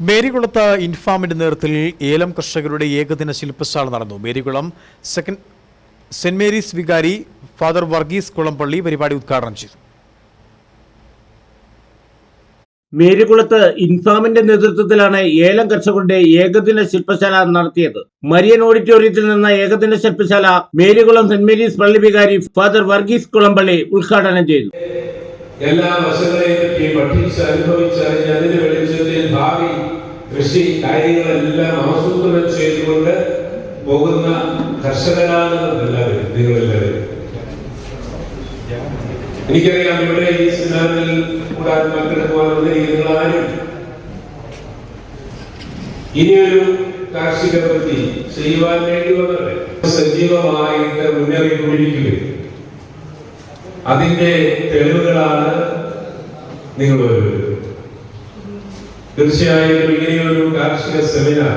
മേരികുളത്ത് ഇൻഫാമിന്റെ നേതൃത്വത്തിൽ ഏലം കർഷകരുടെ ഏകദിന ശില്പശാല നടന്നു. മേരികുളം സെക്കൻഡ് സെന്റ് മേരീസ് വികാരി ഫാദർ വർഗീസ് കുളംപള്ളി പരിപാടി ഉദ്ഘാടനം ചെയ്തു. മേരികുളത്ത് ഇൻഫാമിന്റെ നേതൃത്വത്തിലാണ് ഏലം കർഷകരുടെ ഏകദിന ശില്പശാല നടത്തിയത്. മരിയൻ ഓഡിറ്റോറിയത്തിൽ നിന്ന ഏകദിന ശില്പശാല മേരികുളം സെന്റ് മേരീസ് പള്ളി വികാരി ഫാദർ വർഗീസ് കുളംപള്ളി ഉദ്ഘാടനം ചെയ്തു. എല്ലാ വശങ്ങളെയും ഈ പഠിച്ച് അനുഭവിച്ചറിഞ്ഞ് അതിന്റെ വെളിച്ചത്തിൽ ഭാവി കൃഷി കാര്യങ്ങളെല്ലാം ആസൂത്രണം ചെയ്തുകൊണ്ട് പോകുന്ന കർഷകരാണ് എല്ലാവരും എനിക്കറിയാം ഇവിടെ ഈ സെമിനാറിൽ കൂടാൻ പങ്കെടുക്കുവാൻ ആരും. ഇനിയൊരു കാർഷിക വൃത്തി ചെയ്യുവാൻ വേണ്ടി വന്നവരെ. സജീവമായിട്ട് മുന്നേറിക്കൊണ്ടിരിക്കുകയും അതിന്റെ തെളിവുകളാണ് നിങ്ങൾ ഓരോരുത്തരും തീർച്ചയായും ഇങ്ങനെയൊരു കാർഷിക സെമിനാർ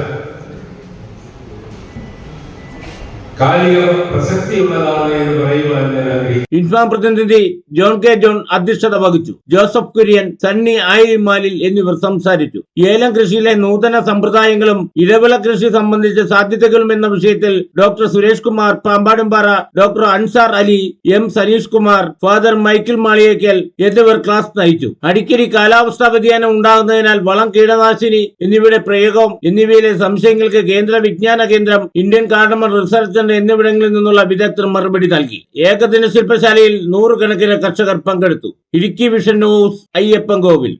ഇൻഫാം പ്രതിനിധി ജോൺ കെ. ജോൺ അധ്യക്ഷത വഹിച്ചു. ജോസഫ് കുര്യൻ സണ്ണി ആയിമാലിൽ എന്നിവർ സംസാരിച്ചു. ഏലം കൃഷിയിലെ നൂതന സമ്പ്രദായങ്ങളും ഇടവിള കൃഷി സംബന്ധിച്ച സാധ്യതകളും എന്ന വിഷയത്തിൽ doctor Suresh Kumar Pampadumpara doctor Ansar Ali M Saneesh Kumar father Michael Maliyekkal എന്നിവർ ക്ലാസ് നയിച്ചു. അടിക്കടി കാലാവസ്ഥാ വ്യതിയാനം ഉണ്ടാകുന്നതിനാൽ വളം കീടനാശിനി എന്നിവയുടെ പ്രയോഗം എന്നിവയിലെ സംശയങ്ങൾക്ക് കേന്ദ്ര വിജ്ഞാന കേന്ദ്രം ഇന്ത്യൻ കാർഡമർ റിസർച്ച് സെന്റർ എന്നിവിടങ്ങളിൽ നിന്നുള്ള വിദഗ്ധർ മറുപടി നൽകി. ഏകദിന ശില്പശാലയിൽ നൂറുകണക്കിന് കർഷകർ പങ്കെടുത്തു. Idukki vision news Ayyappan Kovil